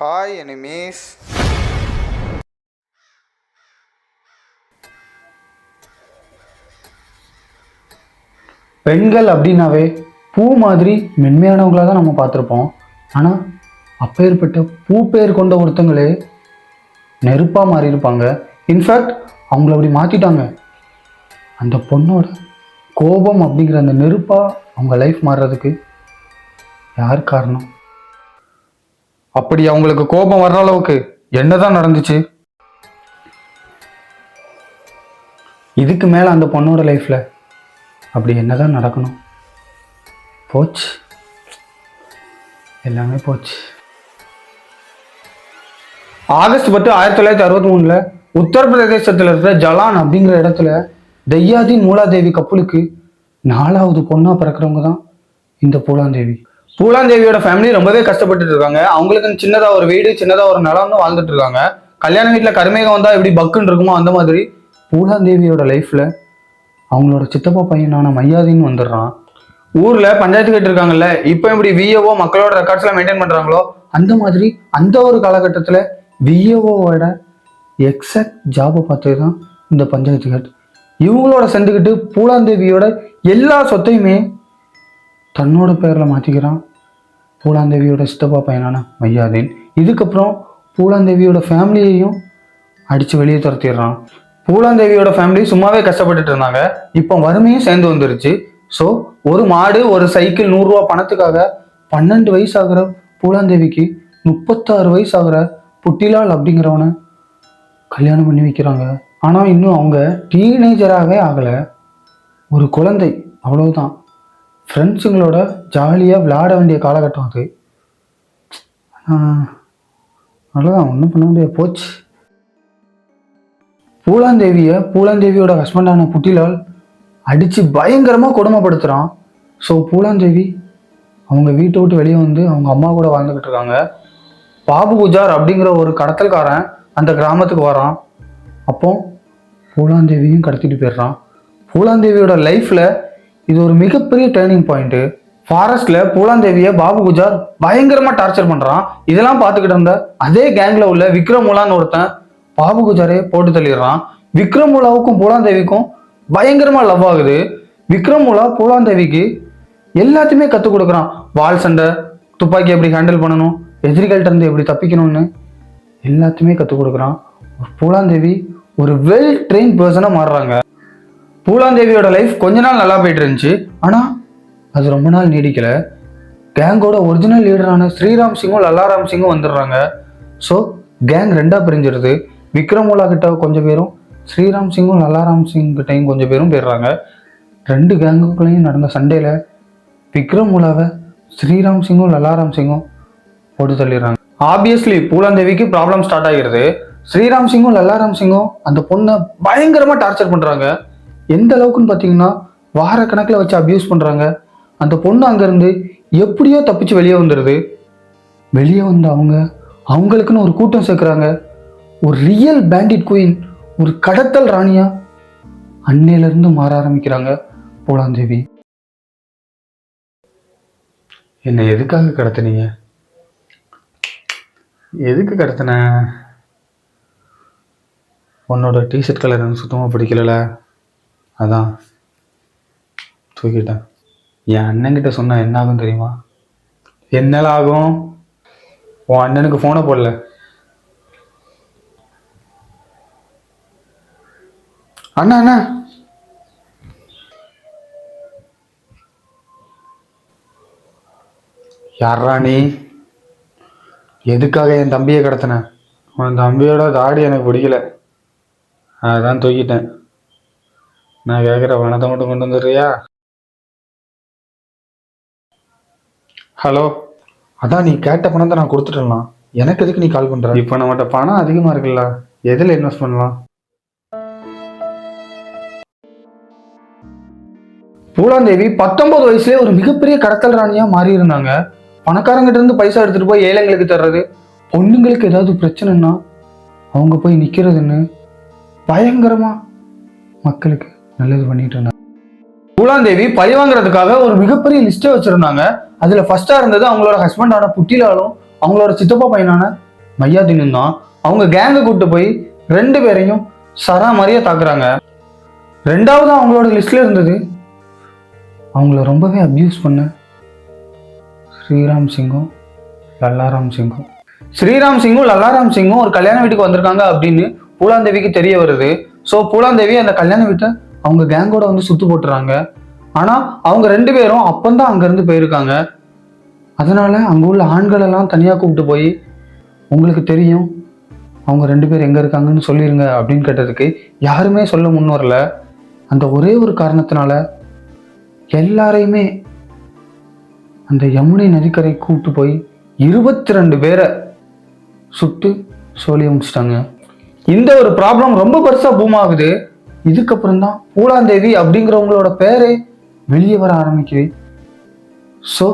Hi enemies பெண்கள் அப்படின்னாவே பூ மாதிரி மென்மையானவங்களாக தான் நம்ம பார்த்துருப்போம். ஆனால் அப்பேற்பட்ட பூ பேர் கொண்ட ஒருத்தங்களே நெருப்பாக மாறியிருப்பாங்க. இன்ஃபேக்ட் அவங்கள அப்படி மாற்றிட்டாங்க அந்த பொண்ணோட கோபம் அப்படிங்கிற அந்த நெருப்பாக அவங்க லைஃப் மாறுறதுக்கு யார் காரணம்? அப்படி அவங்களுக்கு கோபம் வர்ற அளவுக்கு என்னதான் நடந்துச்சு? இதுக்கு மேலே அந்த பொண்ணோட லைஃப்பில் அப்படி என்னதான் நடக்கணும்? போச்சு. எல்லாமே போச்சு. ஆகஸ்ட் பத்து ஆயிரத்தி தொள்ளாயிரத்தி அறுபத்தி மூணுல உத்தரப்பிரதேசத்தில் இருக்கிற ஜலான் அப்படிங்கிற இடத்துல தெய்யாதீன் மூலாதேவி கப்பலுக்கு நாலாவது பொண்ணா பிறக்கிறவங்க தான் இந்த பூலாந்தேவி பூலாந்தேவியோட ஃபேமிலி ரொம்பவே கஷ்டப்பட்டுட்டு இருக்காங்க. அவங்களுக்கு சின்னதா ஒரு வீடு சின்னதா ஒரு நிலம்னு வாழ்ந்துட்டு இருக்காங்க. கல்யாண வீட்டில் கருமேகம் வந்தால் எப்படி பக்குன்னு இருக்குமோ அந்த மாதிரி பூலாந்தேவியோட லைஃப்ல அவங்களோட சித்தப்பா பையனான மையாதின்னு வந்துடுறான். ஊர்ல பஞ்சாயத்து கேட்டு இருக்காங்கல்ல இப்போ எப்படி விஏஓ மக்களோட ரெக்கார்ட்ஸ்லாம் மெயின்டைன் பண்றாங்களோ அந்த மாதிரி அந்த ஒரு காலகட்டத்தில் விஏஓவோட எக்ஸாக்ட் ஜாபை பார்த்தது தான் இந்த பஞ்சாயத்து கேட். இவங்களோட சேர்ந்துக்கிட்டு பூலாந்தேவியோட எல்லா சொத்தையுமே தன்னோட பேரில் மாற்றிக்கிறான் பூலாந்தேவியோட சித்தப்பா பையனான மையாதீன். இதுக்கப்புறம் பூலாந்தேவியோட ஃபேமிலியையும் அடித்து வெளியே துரத்திடுறான். பூலாந்தேவியோட ஃபேமிலி சும்மாவே கஷ்டப்பட்டுட்டு இருந்தாங்க. இப்போ வறுமையும் சேர்ந்து வந்துருச்சு. ஸோ ஒரு மாடு ஒரு சைக்கிள் நூறுரூவா பணத்துக்காக பன்னெண்டு வயசு ஆகுற பூலாந்தேவிக்கு முப்பத்தாறு வயசு ஆகிற புட்டிலால் அப்படிங்கிறவனை கல்யாணம் பண்ணி வைக்கிறாங்க. ஆனால் இன்னும் அவங்க டீனேஜராகவே ஆகலை. ஒரு குழந்தை அவ்வளவுதான். ஃப்ரெண்ட்ஸுங்களோட ஜாலியாக விளையாட வேண்டிய காலகட்டம் அது. ஆஹ், அவ்வளோதான் ஒன்றும் பண்ண முடியாது போச்சு. பூலாந்தேவியை பூலாந்தேவியோட ஹஸ்பண்டான புட்டிலால் அடித்து பயங்கரமாக கொடுமைப்படுத்துகிறான் ஸோ பூலாந்தேவி அவங்க வீட்டை விட்டு வெளியே வந்து அவங்க அம்மா கூட வாழ்ந்துக்கிட்டு இருக்காங்க. பாபு குஜார் அப்படிங்கிற ஒரு கடத்தல்காரன் அந்த கிராமத்துக்கு வரான். அப்போ பூலாந்தேவியும் கடத்திட்டு போயிடுறான். பூலாந்தேவியோட லைஃப்பில் இது ஒரு மிகப்பெரிய டேர்னிங் பாயிண்ட்டு ஃபாரஸ்ட்ல பூலாந்தேவியை பாபு குஜார் பயங்கரமாக டார்ச்சர் பண்ணுறான் இதெல்லாம் பார்த்துக்கிட்டு இருந்த அதே கேங்கில் உள்ள விக்ரமுலான்னு ஒருத்தன் பாபு குஜாரே போட்டு தள்ளிடுறான். விக்ரமுலாவுக்கும் பூலாந்தேவிக்கும் பயங்கரமாக லவ் ஆகுது. விக்ரமுலா பூலாந்தேவிக்கு எல்லாத்தையுமே கற்றுக் கொடுக்குறான். வால் சண்டை துப்பாக்கி எப்படி ஹேண்டில் பண்ணணும் எதிரிகள்கிட்ட இருந்து எப்படி தப்பிக்கணும்னு எல்லாத்தையுமே கற்றுக் கொடுக்குறான். ஒரு பூலாந்தேவி ஒரு வெல் ட்ரெயின் பர்சனாக மாறுறாங்க. பூலாந்தேவியோட லைஃப் கொஞ்ச நாள் நல்லா போயிட்டு இருந்துச்சு. ஆனால் அது ரொம்ப நாள் நீடிக்கல. கேங்கோட ஒரிஜினல் லீடரான ஸ்ரீராம் சிங்கும் லல்லாராம் சிங்கும் வந்துடுறாங்க. ஸோ கேங் ரெண்டாக பிரிஞ்சிருது விக்ரமோலா கிட்ட கொஞ்சம் பேரும் ஸ்ரீராம் சிங்கும் லல்லாராம் சிங் கிட்டையும் கொஞ்சம் பேரும் போயிடுறாங்க. ரெண்டு கேங்குக்குள்ளேயும் நடந்த சண்டையில் விக்ரமோலாவை ஸ்ரீராம் சிங்கும் லல்லாராம் சிங்கும் போட்டு தள்ளிடுறாங்க. ஆப்வியஸ்லி பூலாந்தேவிக்கு ப்ராப்ளம் ஸ்டார்ட் ஆகிருது ஸ்ரீராம் சிங்கும் லல்லாராம் சிங்கும் அந்த பொண்ணை பயங்கரமாக டார்ச்சர் பண்ணுறாங்க எந்த அளவுக்குன்னு பார்த்தீங்கன்னா வாரக்கணக்கில் வச்சு அப்யூஸ் பண்ணுறாங்க அந்த பொண்ணு அங்கேருந்து எப்படியோ தப்பிச்சு வெளியே வந்துடுது வெளியே வந்த அவங்க அவங்களுக்குன்னு ஒரு கூட்டம் சேர்க்குறாங்க. ஒரு ரியல் பேண்டிட் குயின் ஒரு கடத்தல் ராணியா அன்னையிலேருந்து மாற ஆரம்பிக்கிறாங்க பூலாந்தேவி என்னை எதுக்காக கடத்துனீங்க? எதுக்கு கடத்தின? உன்னோட டிஷர்ட் கலர் எனக்கு சுத்தமாக பிடிக்கல அதான். தூக்கிட்டேன். என் அண்ணன்கிட்ட சொன்னா என்ன ஆகும் தெரியுமா? என்னல ஆகும்? உன் அண்ணனுக்கு ஃபோனை போடல. அண்ணா அண்ணா. யாரா நீ? எதுக்காக என் தம்பியை கடத்தின? உன் தம்பியோட தாடி எனக்கு பிடிக்கல. அதான் தூக்கிட்டேன். நான் கேட்குற பணத்தை மட்டும் கொண்டு வந்துடுறியா ஹலோ அதான் நீ கேட்ட பணத்தை நான் கொடுத்துட்டலாம் எனக்கு எதுக்கு நீ கால் பண்ற இப்போ நம்மகிட்ட பணம் அதிகமாக இருக்குல்ல எதில் இன்வெஸ்ட் பண்ணலாம் பூலாந்தேவி பத்தொன்பது வயசுலயே ஒரு மிகப்பெரிய கடத்தல் ராணியா மாறி இருந்தாங்க பணக்காரங்கிட்ட இருந்து பைசா எடுத்துட்டு போய் ஏழைங்களுக்கு தர்றது பொண்ணுங்களுக்கு ஏதாவது பிரச்சனைன்னா அவங்க போய் நிக்கிறதுன்னு பயங்கரமா மக்களுக்கு நல்லது பண்ணிட்டு இருந்தாங்க. பூலாந்தேவி பழி வாங்குறதுக்காக ஒரு மிகப்பெரிய லிஸ்ட்டை வச்சிருந்தாங்க. அதுல ஃபர்ஸ்டா இருந்தது அவங்களோட ஹஸ்பண்டான புட்டிலாலும் அவங்களோட சித்தப்பா பையனான மையாதீனும் தான். அவங்க கேங்கை கூட்டு போய் ரெண்டு பேரையும் சரா மாதிரியே தாக்குறாங்க. ரெண்டாவது அவங்களோட லிஸ்ட்ல இருந்தது அவங்கள ரொம்பவே அப்யூஸ் பண்ண ஸ்ரீராம் சிங்கும் லல்லாராம் சிங்கும். ஸ்ரீராம் சிங்கும் லல்லாராம் சிங்கும் ஒரு கல்யாண வீட்டுக்கு வந்திருக்காங்க அப்படின்னு பூலாந்தேவிக்கு தெரிய வருது. ஸோ பூலாந்தேவி அந்த கல்யாண வீட்டை அவங்க கேங்கோட வந்து சுத்து போட்டுறாங்க. ஆனால் அவங்க ரெண்டு பேரும் அப்பந்தான் அங்கேருந்து போயிருக்காங்க. அதனால அங்கே உள்ள ஆண்கள் எல்லாம் தனியாக கூப்பிட்டு போய் உங்களுக்கு தெரியும் அவங்க ரெண்டு பேர் எங்கே இருக்காங்கன்னு சொல்லிடுங்க அப்படின்னு கேட்டதுக்கு யாருமே சொல்ல முன் வரல அந்த ஒரே ஒரு காரணத்தினால எல்லாரையுமே அந்த யமுனை நதிக்கரை கூப்பிட்டு போய் இருபத்தி ரெண்டு பேரை சுட்டு சொல்லி முடிச்சிட்டாங்க. இந்த ஒரு ப்ராப்ளம் ரொம்ப பெருசாக பூம் ஆகுது. இதுக்கப்புறம் தான் பூலாந்தேவி அப்படிங்கிறவங்களோட பேரே வெளியே வர ஆரம்பிக்குது. ஸோ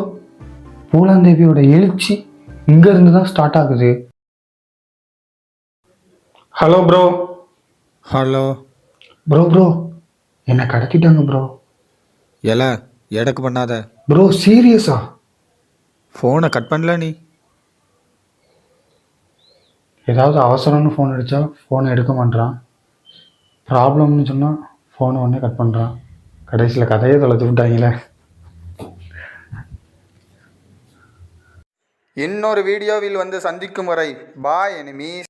பூலாந்தேவியோட எழுச்சி இங்கேருந்து தான் ஸ்டார்ட் ஆகுது. Hello bro hello bro bro என்னை கடத்திட்டாங்க ப்ரோ எல எடக்கு பண்ணாத. ப்ரோ சீரியஸா ஃபோனை கட் பண்ணல நீ. ஏதாவது அவசரம்னு ஃபோன் அடித்தா ஃபோனை எடுக்க மாட்றான். ப்ராப்ளம்னு சொன்னால் ஃபோனை உடனே கட் பண்ணுறான் கடைசியில் கதையை தொலைச்சு விட்டாங்களே இன்னொரு வீடியோவில் வந்து சந்திக்கும் வரை பாய் எனிமீஸ்